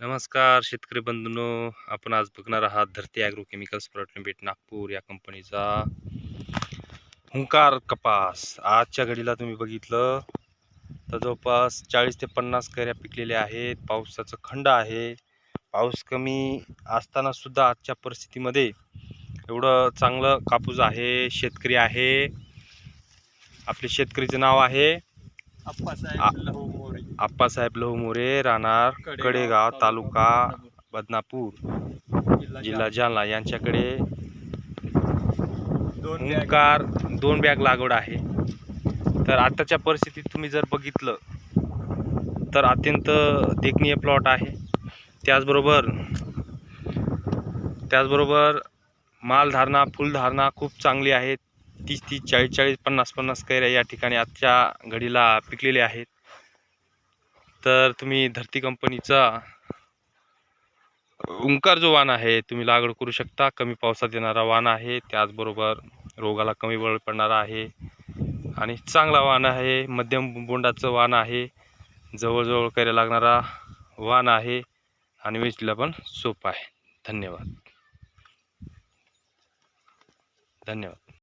नमस्कार शेतकरी बंधूंनो आपण आज बघणार आहात धरती ॲग्रो केमिकल्स लिमिटेड नागपूर या कंपनीचा हुंकार कपास. आजच्या घडीला तुम्ही बघितलं तर जवळपास चाळीस ते पन्नास कैऱ्या पिकलेल्या आहेत. पावसाचं खंड आहे. पाऊस कमी असताना सुद्धा आजच्या परिस्थितीमध्ये एवढं चांगलं कापूस आहे शेतकरी आहे. आपले शेतकरीचं नाव आहे आप्पासाहेब लहू मोरे राहणार कडेगाव तालुका बदनापूर जिल्हा जालना. यांच्याकडे ओंकार दोन बॅग लागवड आहे. तर आताच्या परिस्थितीत तुम्ही जर बघितलं तर अत्यंत देखणीय प्लॉट आहे. त्याचबरोबर त्याचबरोबर मालधारणा फुलधारणा खूप चांगली आहे. तीस तीस चाळीस चाळीस पन्नास पन्नास कैऱ्या या ठिकाणी आजच्या घडीला पिकलेले आहेत. तर तुम्ही धरती कंपनीचा ओंकार जो वाण आहे तुम्ही लागवड करू शकता. कमी पावसात येणारा वाण आहे त्याचबरोबर रोगाला कमी बळ पडणारा आहे. आणि चांगला वाण आहे मध्यम बोंडाचं वाण आहे जवळजवळ करायला लागणारा वाण आहे. आणि वेचला पण सोपं आहे. धन्यवाद. धन्यवाद.